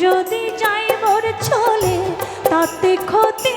যদি যাই মোর চলে তাতে ক্ষতি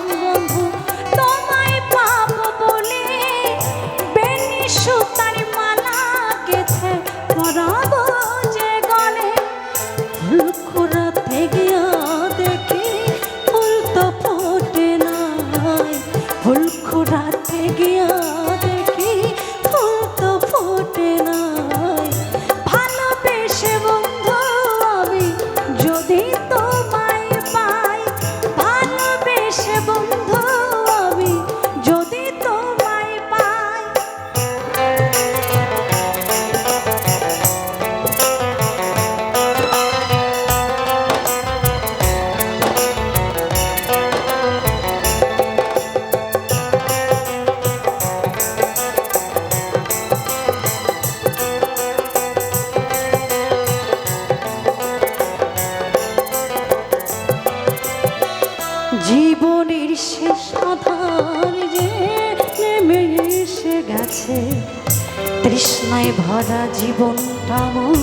গেছে তৃষ্ণায় ভরা জীবনটা মন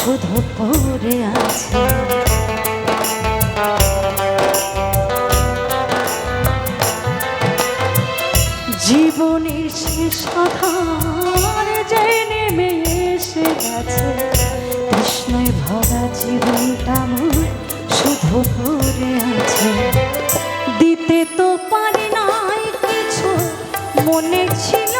শুধু পড়ে আছে। জীবনের শেষ কথা যে নেমে এসে গেছে। কৃষ্ণয় ভরা জীবনটা মন শুধু পড়ে আছে। দিতে তো পারি নাই কিছু, মনে ছিল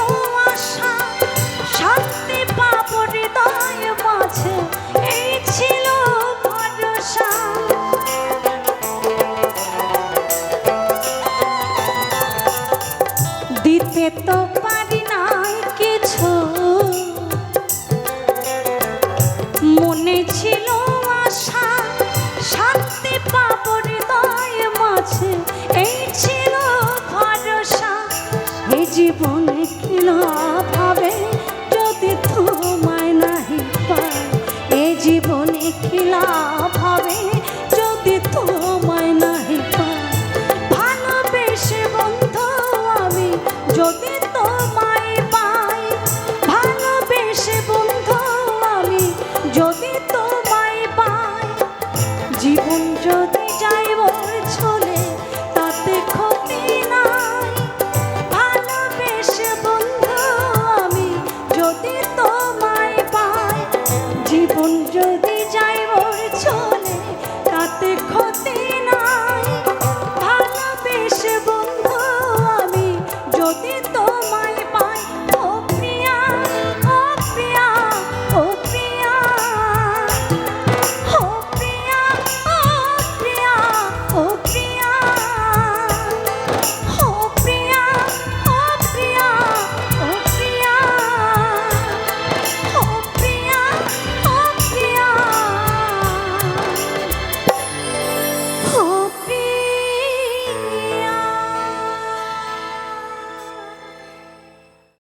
Oh,